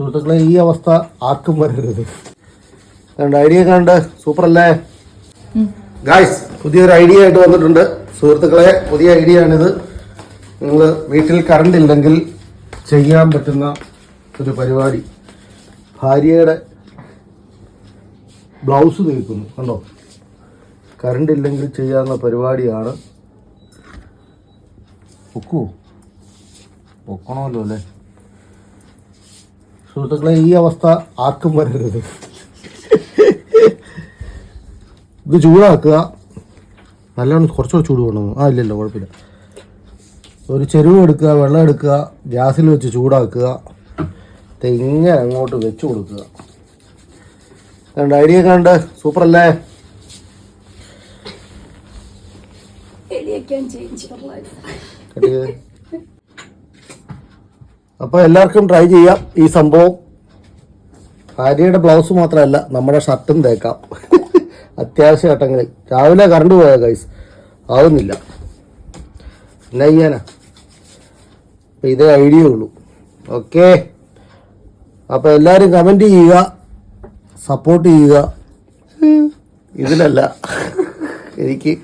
സുഹൃത്തുക്കളെ ഈ അവസ്ഥ ആർക്കും വരരുത്. കണ്ട് ഐഡിയ കണ്ട്? സൂപ്പർ അല്ലേ ഗായ്സ് പുതിയൊരു ഐഡിയ ആയിട്ട് വന്നിട്ടുണ്ട്. സുഹൃത്തുക്കളെ പുതിയ ഐഡിയ ആണിത്. നിങ്ങൾ വീട്ടിൽ കറണ്ട് ഇല്ലെങ്കിൽ ചെയ്യാൻ പറ്റുന്ന ഒരു പരിപാടി. ഭാര്യയുടെ ബ്ലൗസ് തേക്കുന്നു. കണ്ടോ? കറണ്ട് ഇല്ലെങ്കിൽ ചെയ്യാവുന്ന പരിപാടിയാണ്. ഒക്കുവോ ഒക്കണമല്ലോ അല്ലേ? സുഹൃത്തുക്കളെ ഈ അവസ്ഥ ആർക്കും വരരുത്. ഇത് ചൂടാക്കുക. നല്ലോണം കുറച്ചുകൂടെ ചൂട് വേണം. ആ ഇല്ലല്ലോ കുഴപ്പമില്ല. ഒരു ചെരുവ് എടുക്കുക വെള്ളം എടുക്കുക ഗ്യാസിൽ വെച്ച് ചൂടാക്കുക. തെങ്ങ ഇങ്ങനെ അങ്ങോട്ട് വെച്ച് കൊടുക്കുക. കണ്ട് ഐഡിയ കണ്ട്. സൂപ്പർ അല്ലേ Elia can change your life. അപ്പൊ എല്ലാവർക്കും ട്രൈ ചെയ്യാം ഈ സംഭവം. ഭാര്യയുടെ ബ്ലൗസ് മാത്രമല്ല നമ്മുടെ ഷർട്ടും തേക്കാം. അത്യാവശ്യ ഘട്ടങ്ങളിൽ. രാവിലെ കറണ്ട് പോയ ഗൈസ് ആവുന്നില്ല. എന്നാ? ഇതേ ഐഡിയ ഉള്ളൂ. ഓക്കെ അപ്പൊ എല്ലാവരും കമന്റ് ചെയ്യുക സപ്പോർട്ട് ചെയ്യുക. ഇതിലല്ല. എനിക്ക്